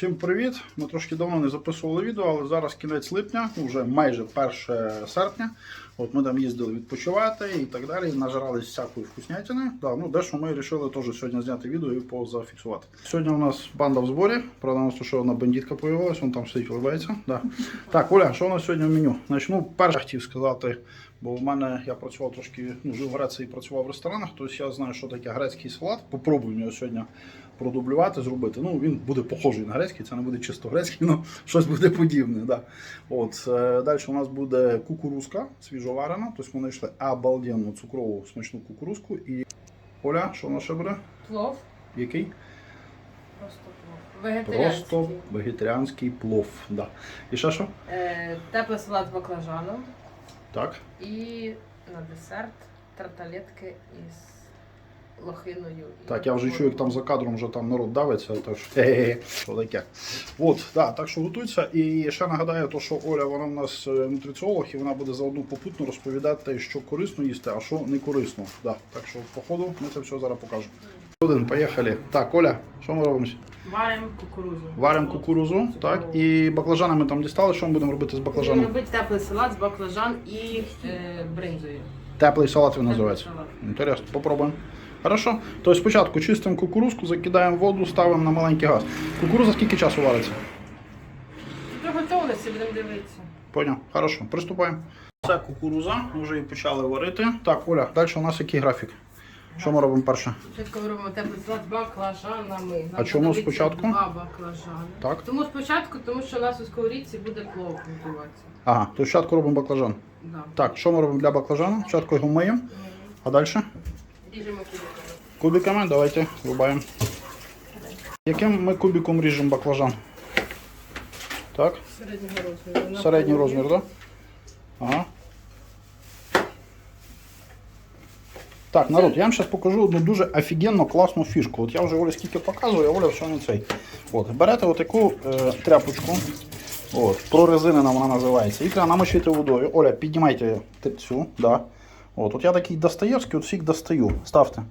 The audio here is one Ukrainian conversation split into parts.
Всім привіт! Ми трошки давно не записували відео, але зараз кінець липня, ну, вже майже 1 серпня. От ми там їздили відпочивати і так далі. Нажирались всякої вкуснятини. Да, ну дещо ми вирішили теж сьогодні зняти відео і позафіксувати. Сьогодні у нас банда в зборі. Правда, у нас ще одна бандитка появилась, вон там сидить, вливається. Да. Так, Оля, що у нас сьогодні в меню? Значить, ну, перше хотів сказати, бо в мене я працював трошки, ну, жив в Греції і працював в ресторанах, тобто я знаю, що таке грецький салат. Попробую його сьогодні продублювати, зробити. Ну, він буде похожий на грецький, це не буде чисто грецький, але щось буде подібне. Да. От, е, далі у нас буде кукурузка свіжоварена, тобто ми знайшли обалденну цукрову смачну кукурузку. І Оля, що у нас ще буде? Плов. Який? Просто плов. Вегетаріанський. Просто вегетаріанський плов. Да. І ще що? Е, теплий салат з баклажаном. Так. І на десерт тарталетки із лохиною. Так, я вже чую, як там за кадром вже там народ давиться, тож що таке. От, да, так що готуйся. І ще нагадаю, то, що Оля, вона в нас е, нутриціолог, і вона буде заодно попутно розповідати, що корисно їсти, а що не корисно. Да, так що, по ходу ми це все зараз покажемо. Один, поїхали. Так, Оля, що ми робимо? Варимо кукурузу. Варимо кукурузу, так, і баклажани ми там дістали. Що ми будемо робити з Будемо робити теплий салат з баклажан і е, бринзою. Теплий салат він Теплий називається. Інтересно, попробуємо. Хорошо. Тобто спочатку чистимо кукурузку, закидаємо воду, ставимо на маленький газ. Кукуруза скільки часу вариться? Готовності будемо дивитися. Поняв. Хорошо, приступаємо. Це кукуруза, вже її почали варити. Так, Оля, далі у нас який графік? Що ми робимо перше? Спочатку робимо салат з баклажанами. А чому спочатку? Два баклажани. Так. Тому спочатку, тому що у нас у сковорідці буде плов готуватися. Ага, то спочатку робимо баклажан. Да. Так, що ми робимо для баклажану? Спочатку його миємо, а далі Ріжемо кубиками. кубиками. Давайте рубаємо. Яким ми кубиком ріжемо баклажан? Так, Середнього розміру. На середній половину. розмір, так? Да? Ага. Так, народ, я вам зараз покажу одну дуже офігенно класну фішку. От я вже Олі скільки показую, а Оля все не цей. От, берете отаку е, тряпочку. От, прорезинена вона називається. Її треба намочити водою. Оля, піднімайте цю. Да. От, от я такий Достоєвський, от всіх достаю. Ставте.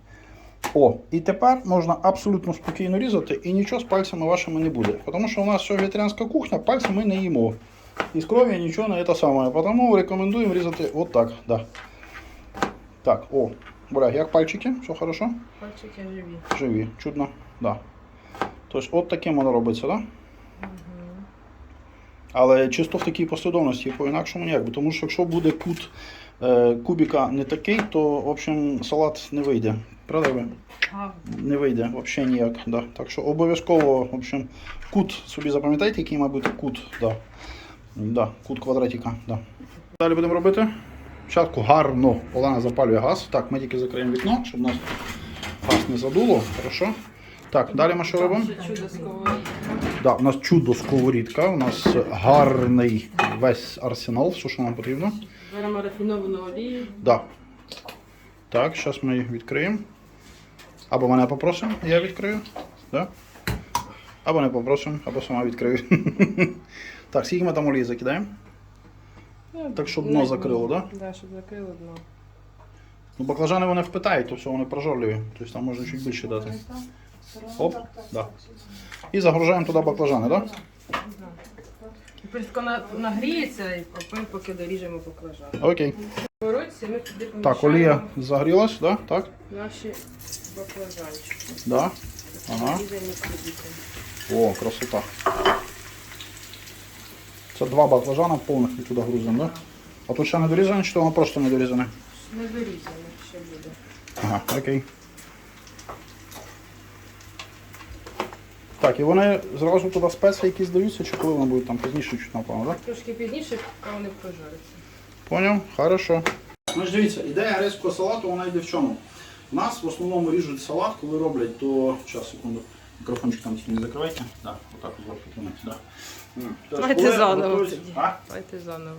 О, і тепер можна абсолютно спокійно різати і нічого з пальцями вашими не буде. Тому що у нас все вегетаріанська кухня, пальці ми не їмо. Із крові нічого не це саме. Тому рекомендуємо різати от так. Да. Так, о. Бля, як пальчики? Все хорошо? Пальчики живі. Живі, чудно. Да. Тобто от таким воно робиться, так? Да? Але чисто в такій послідовності, по-інакшому ніяк. Тому що якщо буде кут кубіка не такий, то в общем, салат не вийде. Правда? Не вийде взагалі ніяк. Да. Так що обов'язково в общем, кут собі запам'ятайте, який має бути кут. Да. Да, кут квадратика. Да. Далі будемо робити. Спочатку гарно. Олена запалює газ. Так, ми тільки закриємо вікно, щоб нас газ не задуло. Хорошо. Так, далі ми що робимо? Да, у нас чудо сковорідка, у нас гарний весь арсенал, все, що нам потрібно. Беремо рафіновану олію. Да. Так, зараз ми їх відкриємо. Або мене попросимо, я відкрию. Да? Або не попросимо, або сама відкрию. так, скільки ми там олії закидаємо? Так, щоб дно закрило, так? Да? Да, щоб закрило дно. Ну, баклажани вони впитають, то все вони прожорливі. Тобто там можна чуть більше дати. Оп, да. І загружаємо туди баклажани, так? Да? Пельтко нагріється і поки доріжемо баклажан. Окей. Сковородці ми туди поміщаємо Так, олія загрілась, да? так? наші баклажанчики. Да. Ага. О, красота. Це два баклажана повних ми туди грузимо, да? А тут ще не дорізане, чи то воно просто не дорізане? Не дорізано ще буде. Ага, окей. Так, і вони зразу туди спеції якісь даються, чи коли вони будуть там пізніше чуть напевно, так? Трошки пізніше, поки вони прожаряться. Поняв? Хорошо. Ну ж дивіться, ідея грецького салату вона йде в чому? У нас в основному ріжуть салат, коли роблять, то. Зараз, секунду. Мікрофончик там тільки не закривайте. Так, отак от Давайте заново тоді. А? Давайте заново.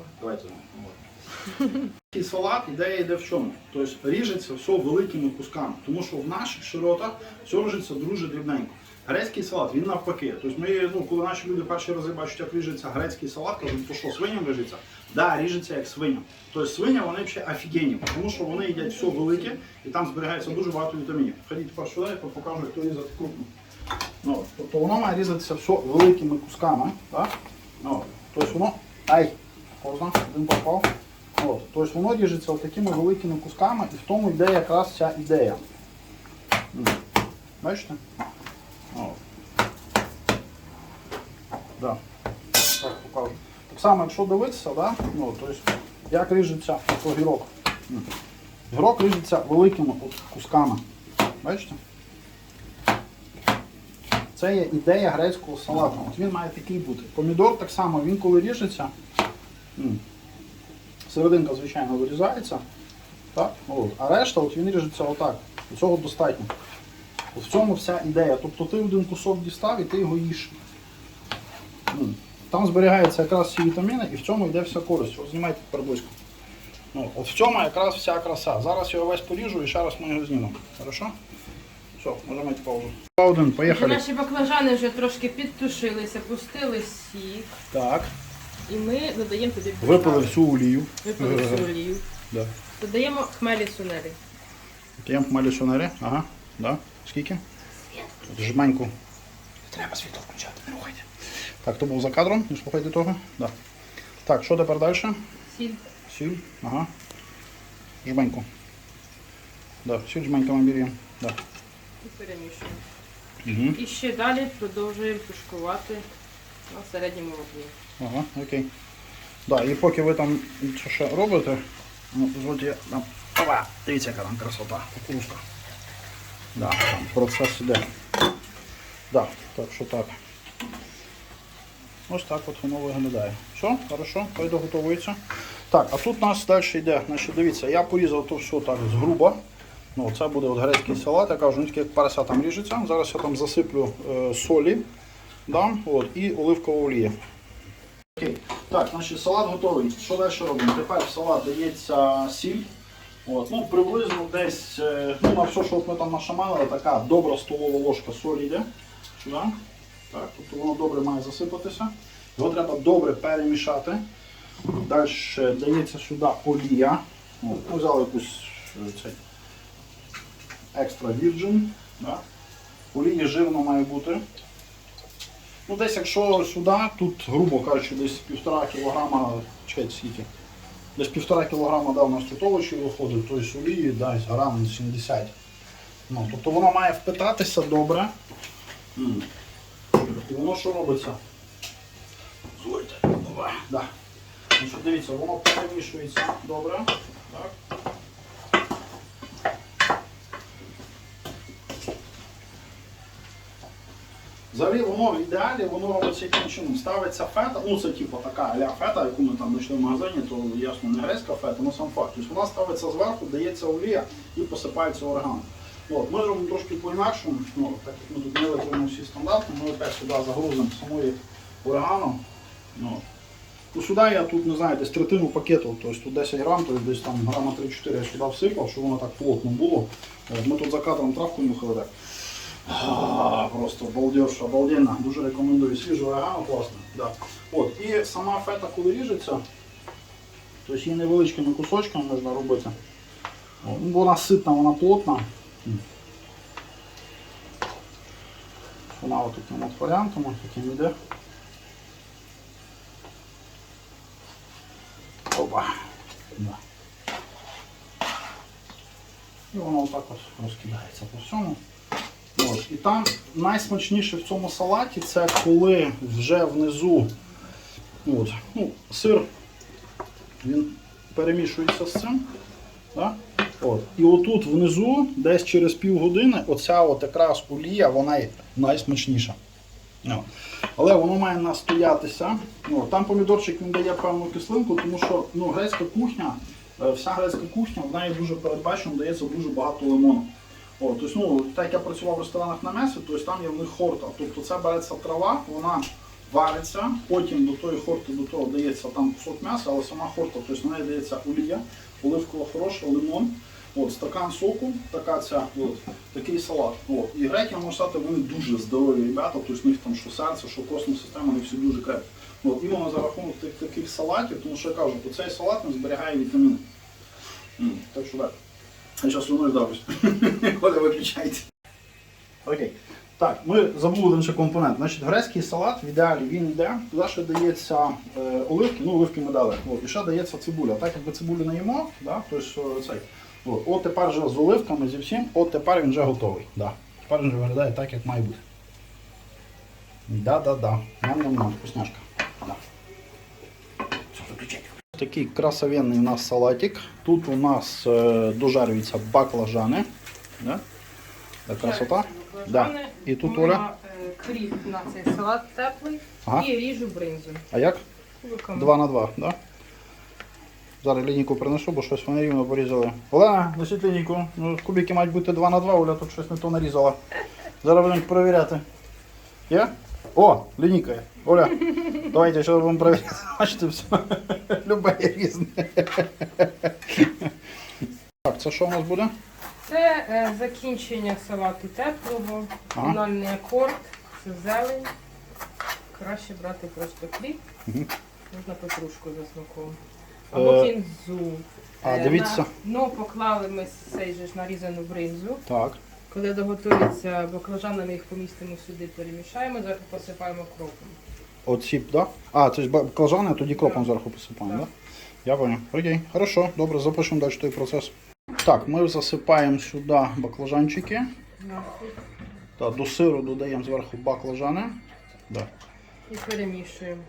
Такий салат, ідея йде в чому? Тобто ріжеться все великими кусками, тому що в наших широтах все ріжеться дуже дрібненько. Грецький салат, він навпаки. Тобто ми, ну, коли наші люди перші рази бачать, як ріжеться грецький салат, кажуть, то що свиням ріжеться? Да, ріжеться як свиням. Тобто свиня вони взагалі офігенні, тому що вони їдять все велике і там зберігається дуже багато вітамінів. Ходіть тепер сюди, я покажу, як то різати крупно. Ну, тобто воно має різатися все великими кусками. Так? Ну, тобто воно. Ай! Поздно, один попав. От, тобто воно ріжеться такими великими кусками і в тому йде якраз ця ідея. Бачите? От. Да. Так, покажу. Так само, якщо дивитися, да? ну, тобто, як ріжеться огірок. Гірок ріжеться великими кусками. Бачите? Це є ідея грецького салату. От він має такий бути. Помідор так само, він коли ріжеться, серединка, звичайно, вирізається. Так? От. А решта от він ріжеться отак. Цього достатньо. От в цьому вся ідея. Тобто ти один кусок дістав і ти його їш. Там зберігаються якраз всі вітаміни і в цьому йде вся користь. От знімайте тепер близько. Ну, от в цьому якраз вся краса. Зараз я його весь поріжу і ще раз ми його знімемо. Хорошо? Все, можемо йти паузу. Один, поїхали. Наші баклажани вже трошки підтушилися, пустили сік. Так. І ми додаємо туди Випили всю олію. Випили всю олію. Да. Додаємо хмелі сунелі. Даємо хмелі сонарі. Ага. Да. Скільки? Жменьку. Треба світло включати, не рухайте. Так, то був за кадром, не слухайте того. Да. Так, що тепер далі? Сіль. Сіль. Ага. Жменьку. Да, сіль жменька ми беремо. Да. І перемішуємо. Угу. І ще далі продовжуємо тушкувати на середньому вогні. Ага, окей. Да, і поки ви там що ще робите, ну, дозвольте я там. Опа, дивіться, яка там красота, кукурузка. Да, там процес іде. Да, так що так. Ось так от воно виглядає. Все, хорошо, хай доготовується. Так, а тут у нас далі йде. Значить, дивіться, я порізав то все так згруба. Ну, це буде от грецький салат, я кажу, він тільки як парася там ріжеться. Зараз я там засиплю е, солі дам, от, і оливкова олія. Окей. Так, значить салат готовий. Що далі робимо? Тепер в салат дається сіль. От, ну, приблизно десь, е, ну, на все, що ми там нашамали, така добра столова ложка солі йде. Сюди. Так, тобто воно добре має засипатися. Його треба добре перемішати. Далі дається сюди олія. От, ми взяли якусь е, цей, екстра virgin. Да? Олії жирно має бути. Ну, десь якщо сюди, тут, грубо кажучи, десь півтора кілограма, чекайте, скільки, десь півтора кілограма да, у нас тут овочі виходить, тобто олії десь грам 70. Ну, тобто воно має впитатися добре. М. І воно що робиться? Звольте. Да. Дивіться, воно перемішується добре. Так. Взагалі воно в ідеалі воно робиться яким чином. Ставиться фета, ну це типу така аля фета, яку ми там знайшли в магазині, то ясно не грецька фета, але сам факт. Тобто вона ставиться зверху, дається олія і посипається орган. От, ми робимо трошки по-інакшому, ну, так як ми тут не виконуємо всі стандарти, ми опять сюди загрузимо самої оregano. Ну, Ну, сюди я тут, не знаю, десь третину пакету, тобто тут 10 грам, тобто десь там грама 3-4 я сюди всипав, щоб воно так плотно було. Ми тут за кадром травку нюхали так. Просто балдеж, обалденно. Дуже рекомендую. Свіжу орегано, класно. Да. От, і сама фета, коли ріжеться, то її невеличкими кусочками можна робити. От, ну, Вона ситна, вона плотна. Вона от таким от варіантом, таким іде. Опа. Да. І воно отак от розкидається по всьому. І там найсмачніше в цьому салаті це коли вже внизу от, ну, сир він перемішується з цим. Да? От. І отут внизу, десь через півгодини, оця от якраз олія, вона найсмачніша. Ну. Але воно має настоятися. Ну, там помідорчик він дає певну кислинку, тому що ну, грецька кухня, е, вся грецька кухня, в неї дуже передбачено дається дуже багато лимону. О, тобто, ну, так як я працював в ресторанах на месі, тобто там є в них хорта. Тобто це береться трава, вона вариться, потім до тої хорти до того дається там кусок м'яса, але сама хорта, тобто на неї дається олія, оливкова хороша, лимон. От, стакан соку, така ця, от, такий салат. От. І греки, можна сказати, вони дуже здорові ребята, тобто в них там що серце, що космос система, вони всі дуже крепкі. От, іменно за рахунок таких салатів, тому що я кажу, цей салат не зберігає вітаміни. Так що так. Зараз воно вдавлюсь. Коли виключайте. Окей. Так, ми забули ще компонент. Значить, грецький салат в ідеалі він йде, туди ще дається е, оливки, ну оливки ми дали. От, і ще дається цибуля. Так як ми цибулю не їмо, да, то ж, е, цей. От, от тепер вже з оливками, зі всім, от тепер він вже готовий. Да. Тепер він вже виглядає так, як має бути. Да-да-да. Нам-нам-нам, вкусняшка. Такий красовенний у нас салатик. Тут у нас е, дожарюються баклажани. Да? Так, красота. Да. І тут Оля. е, Кріп на цей салат теплий Ага. і ріжу бринзу. А як? Кубиками. Два на два, да? Зараз лінійку принесу, бо щось вони рівно порізали. Олена, несіть лінійку. Ну, кубики мають бути 2 на 2, Оля тут щось не то нарізала. Зараз будемо перевіряти. Є? О, лінійка. Оля, давайте ще будемо перевіряти. Бачите, все. Любе різне. Так, це що у нас буде? Це е, закінчення салату теплого, Ага. фінальний акорд, це зелень. Краще брати просто хліб, Мгм. можна петрушку за смаком. Або Е, кінзу. а, Е, дивіться. На дно поклали ми цей же ж нарізану бринзу. Так. Коли доготується баклажани, ми їх помістимо сюди, перемішаємо, зверху посипаємо кропом. Оці, да? А, це ж баклажани, а тоді кропом зверху посипаємо, Так. да? Я понял. Окей, хорошо, добре, запишемо далі той процес. Так, ми засипаємо сюди баклажанчики. Так, до сиру додаємо зверху баклажани. Да. І перемішуємо.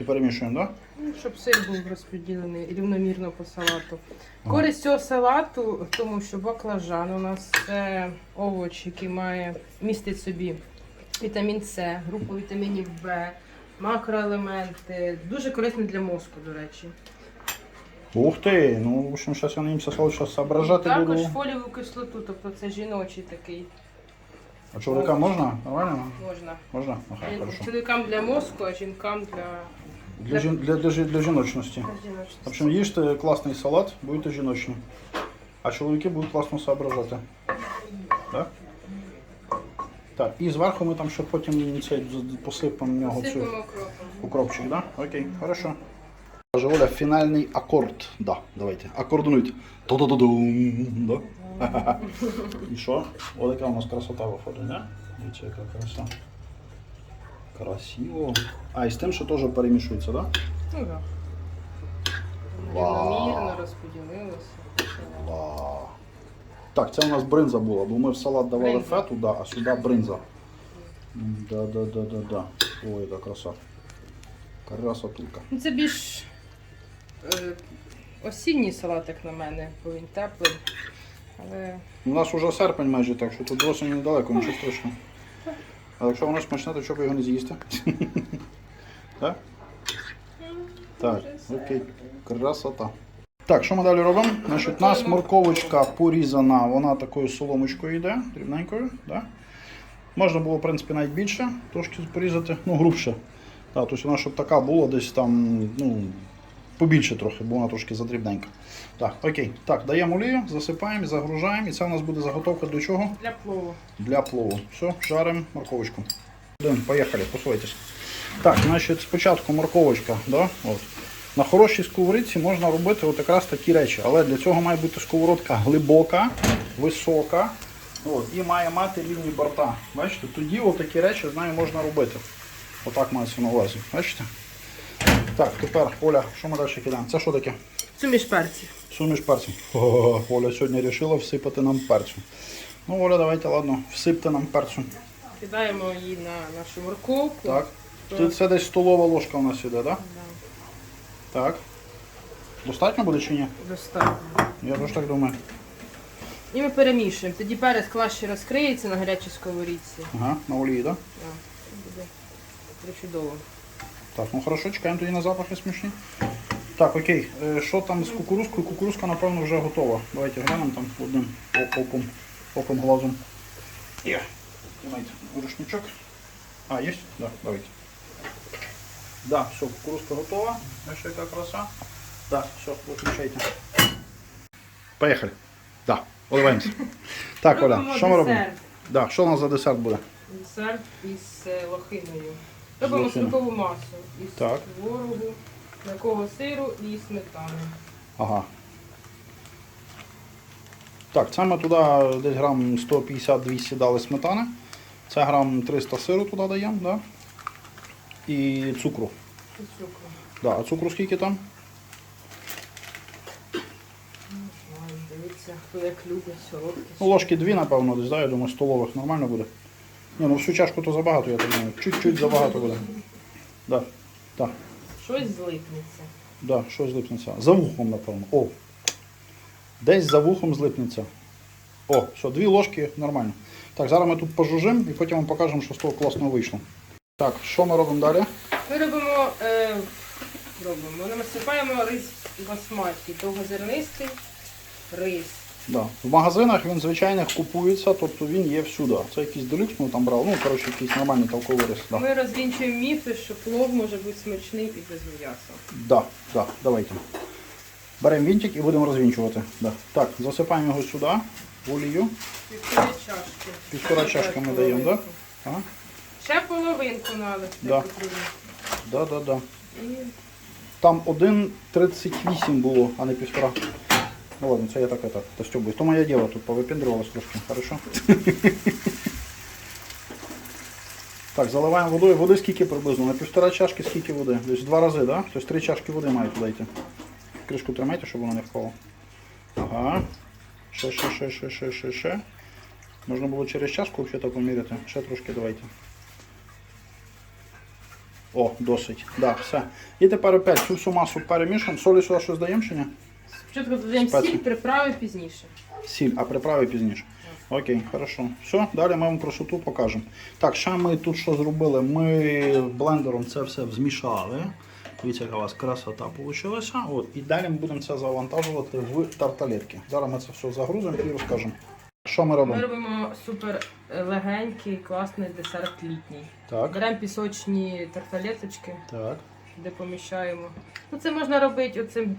І перемішуємо, так? Ну, щоб сир був розподілений рівномірно по салату. Ага. Користь цього салату в тому, що баклажан у нас це овоч, який має містить собі вітамін С, групу вітамінів В, макроелементи. Дуже корисний для мозку, до речі. Ух ти, ну, в общем, зараз я наїмся солод, зараз соображати Також буду. фолієву кислоту, тобто це жіночий такий А чоловікам можна? Нормально? можна. Можна? Ага, хорошо. Чоловікам для мозку, а жінкам для, Для, жін- для, для, жі- для жіночності. В общем, їжте класний салат, будете жіночні. А чоловіки будуть класно соображати. Так? Так, і зверху ми там ще потім цей з- посипемо в нього цю Сипемо кропом. укропчик, да? Окей, хорошо. Каже Оля, фінальний акорд. Да, давайте. Акордонуйте. Та-да-да-дум, да? І що? О, яка у нас красота виходить, да? Дивіться, яка краса. Красиво. А, і з тим, що теж перемішується, да? Ну так. Вау. Рівномірно розподілилося. Так, це у нас бринза була, бо ми в салат давали Бринза. фету, да, а сюди бринза. Да, да, да, да, да. Ой, яка краса. Красотулька. Ну, Це більш е, осінній салат, як на мене, бо він теплий. Але У нас вже серпень майже, так що тут досить недалеко, нічого страшного. А якщо воно смачне, то чого його не з'їсти? Так? Так, окей. Красота. Так, що ми далі робимо? Значить, у нас морковочка порізана, вона такою соломочкою йде, дрібненькою. Да? Можна було, в принципі, навіть більше трошки порізати, ну, грубше. Так, тобто вона, щоб така була десь там, ну, побільше трохи, бо вона трошки задрібненька. Так, окей. Так, даємо олію, засипаємо, загружаємо. І це у нас буде заготовка до чого? для плову. Для плову. Все, жаримо морковочку. Поїхали, посувайтесь. Так, значить, спочатку морковочка. Да? От. На хорошій сковорідці можна робити от якраз такі речі, але для цього має бути сковородка глибока, висока от, і має мати рівні борта. Бачите, тоді от такі речі з нею можна робити. Отак мається на увазі. Бачите? Так, тепер, Оля, що ми далі кидаємо? Це що таке? Суміш перців. Суміш перцю. О, Оля сьогодні вирішила всипати нам перцю. Ну, Оля, давайте, ладно, всипте нам перцю. Кидаємо її на нашу морковку. Так. Це, це десь столова ложка у нас іде, так? Да, Так. Достатньо буде чи ні? достатньо. Я теж так думаю. І ми перемішуємо. Тоді перець краще розкриється на гарячій сковорідці. Ага, на олії, так? Да, це буде причудово. Так, ну хорошо, чекаємо тоді на запахи смачні. Так, окей. Е, Що там з кукурузкою? Кукурузка, напевно, вже готова. Давайте глянемо там одним оком, оком глазом. Є. Тримайте рушничок. А, є? Да, давайте. Да, все, кукурузка готова. Ось яка краса. Да, все, виключайте. Поїхали. Да, поливаємося. Так, Оля, що ми робимо? Да, що у нас за десерт буде? Десерт із е, лохиною. Робимо сливкову масу із Так. творогу, м'якого сиру і сметани. Ага. Так, це ми туди десь грам 150-200 дали сметани. Це грам 300 сиру туди даємо, да? і цукру. І цукру. Да. А цукру скільки там? Ой, дивіться, хто як любить солодке. Ну, ложки дві, напевно, десь, да? я думаю, столових нормально буде. Ні, ну всю чашку то забагато, я так думаю. Чуть-чуть забагато буде. Да. Так, Щось злипнеться. да, щось злипнеться. За вухом, напевно. О. Десь за вухом злипнеться. О, все, дві ложки нормально. Так, зараз ми тут пожужимо і потім вам покажемо, що з того класно вийшло. Так, що ми робимо далі? Ми робимо, е, робимо, ми насипаємо рис басматі, довгозернистий рис. Да. В магазинах він звичайних купується, тобто він є всюди. Це якийсь делюкс, ми там брали. Ну, коротше, якийсь нормальний толковий рис. Да. Ми розвінчуємо міфи, що плов може бути смачний і без м'яса. Да, да, давайте. Беремо вінтик і будемо розвінчувати. Да. Так, засипаємо його сюди, в олію. Півтори чашки. Півтора чашки ми даємо, да? Ага. Ще половинку Да. потрібно. Да, да, да. І Там 1,38 було, а не півтора. Ну ладно, це я так это, достёбуюсь. То моя діло тут повипіндрювалась трошки, хорошо? Так, заливаємо водою. Води скільки приблизно? На півтора чашки скільки води? Десь два рази, да? Тобто три чашки води має туди йти. Кришку тримайте, щоб воно не впало. Ага. Ще, ще, ще, ще, ще, ще, ще. Можна було через чашку взагалі поміряти. Ще трошки давайте. О, досить. Да, все. І тепер опять цю всю масу перемішуємо. Солі сюди щось даємо чи ні? Спочатку додаємо Спеції. сіль, приправи пізніше. Сіль, а приправи пізніше. Окей, хорошо. Все, далі ми вам красоту покажемо. Так, ще ми тут що зробили? Ми блендером це все змішали. Дивіться, яка у вас красота вийшла. От, і далі ми будемо це завантажувати в тарталетки. Зараз ми це все загрузимо і розкажемо. Що ми робимо? Ми робимо? робимо супер легенький, класний десерт літній. Так, Беремо пісочні тарталеточки, так. де поміщаємо. Ну, це можна робити оцим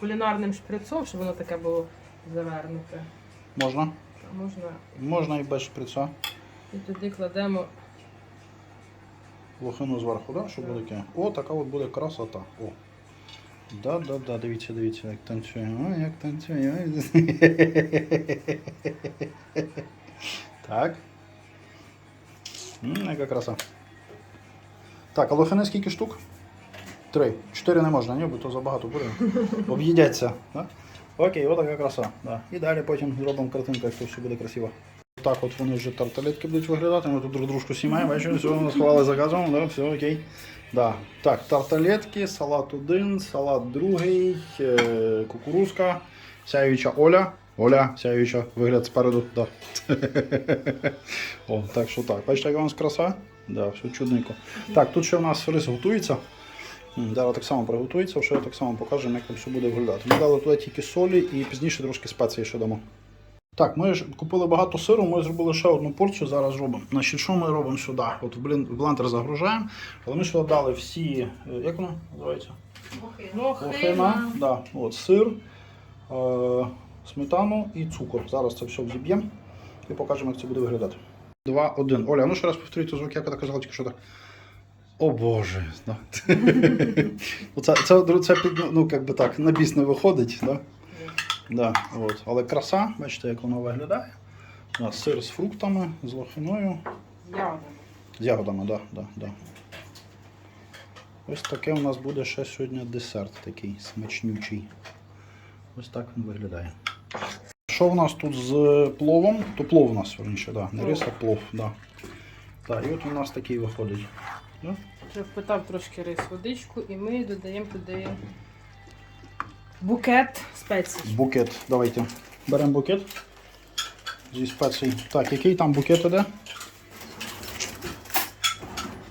кулінарним шприцом, щоб воно таке було завернуте. Можна. Можна Можна і без шприца. і туди кладемо Лохину зверху, да? щоб буде таке. О, така от буде красота. О. Да, да, да, дивіться, дивіться, як танцює. Ой, як танцює. ой. Так. М, яка краса. Так, а лохини скільки штук? Три. Чотири не можна, ні, бо то забагато буде. Об'їдяться. Да? Окей, отака краса. Да. І далі потім зробимо картинку, як то все буде красиво. Так от вони вже тарталетки будуть виглядати. Ми тут друг дружку знімаємо, бачите, все, ми сховали заказом, да, все окей. Да. Так, тарталетки, салат один, салат другий, е, кукурузка, сяюча Оля. Оля, сяюча, вигляд спереду. Да. О, так що так. Бачите, яка у нас краса? Да, все чудненько. Так, тут ще у нас рис готується. Зараз так само приготується, ще так само покажемо, як там все буде виглядати. Ми дали туди тільки солі і пізніше трошки спеції ще дамо. Так, ми ж купили багато сиру, ми зробили ще одну порцію, зараз зробимо. Значить, що ми робимо сюди? От в блендер загружаємо, але ми сюди дали всі, е, як воно називається? Лохина, да, от, сир, е, сметану і цукор. Зараз це все взіб'ємо і покажемо, як це буде виглядати. Два, один. Оля, ну ще раз повторюйте звук, як я казав, тільки що так. О Боже. Да. Оце, це, це, під, ну, як би так, на біс не виходить. Да? Да, от. Але краса, бачите, як воно виглядає. Да, сир з фруктами, з лохиною, ягоди. з ягодами, да, да, да. Ось таке у нас буде ще сьогодні десерт такий смачнючий. Ось так він виглядає. Що в нас тут з пловом? То плов у нас верніше, да. не рис, а плов. Да. Так, і от у нас такий виходить. Да? Вже впитав трошки рис водичку і ми додаємо туди букет спецій. Букет. Давайте. Беремо букет зі спецій. Так, який там букет іде?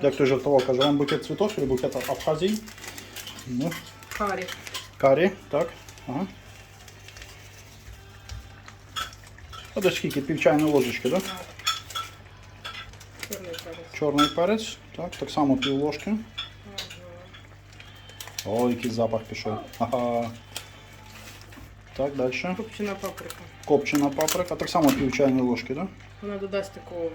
Як той жартував, каже, вам букет цвітов чи букет Абхазії? Ну, Карі. карі, так. Ага. А скільки? Пів чайної ложечки, так? Чорний перець. Чорний перець, так, так само пів ложки. О, який запах пішов. Ага. Так, далі. Копчена паприка. Копчена паприка, так само пів чайної ложки, так? Вона додасть такого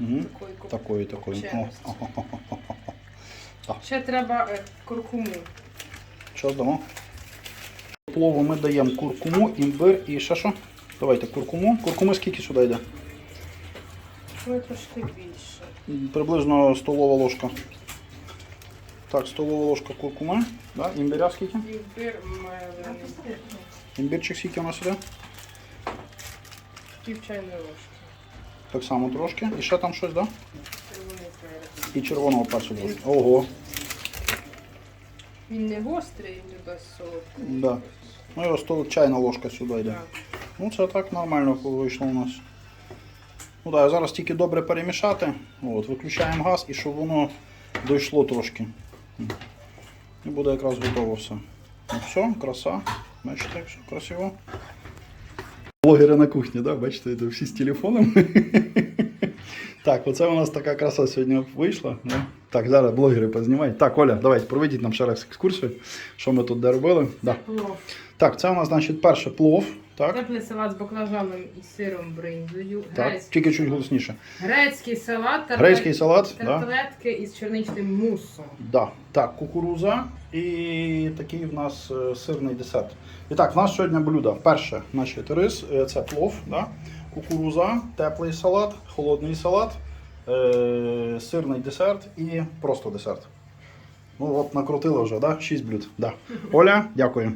Угу. такої Такої, такої. О, Чайності. о, о, о, о. Ще треба е, куркуму. Що дамо? Плову ми даємо куркуму, імбир і ще що? Давайте куркуму. Куркуми скільки сюди йде? Ой, трошки більше. Приблизно столова ложка. Так, столова ложка куркуми. Да? Імбиря скільки? Імбир мелений. Імбирчик скільки у нас іде? Пів чайної ложки. Так само трошки. І ще там щось, да? Червоний перець. І червоного перцю трошки. Ого. Він не гострий, він не дасть солодкий. Да. Ну і ось тут чайна ложка сюди йде. Так. Ну це так нормально вийшло у нас. Ну так, зараз тільки добре перемішати. От, виключаємо газ і щоб воно дійшло трошки. І буде якраз готово все. Ну все, краса. Бачите, все красиво. Блогери на кухні, да? бачите, це всі з телефоном. Так, оце у нас така краса сьогодні вийшла. Да? Так, зараз блогери познімають. Так, Оля, давайте проведіть нам ще раз екскурсію, що ми тут де робили. Да. Так, це у нас, значить, перше плов. Так, Теплий салат з баклажаном і сиром бринзою. так. Грецький, тільки чуть голосніше. грецький салат та Грецький салат, да? із чорничним мусом. Да. Так, кукуруза і такий в нас е, сирний десерт. І так, в нас сьогодні блюда. Перше, значить, рис, е, це плов, да? кукуруза, теплий салат, холодний салат, е- сирний десерт і просто десерт. Ну от накрутили вже, да? 6 блюд. Да. Оля, дякую.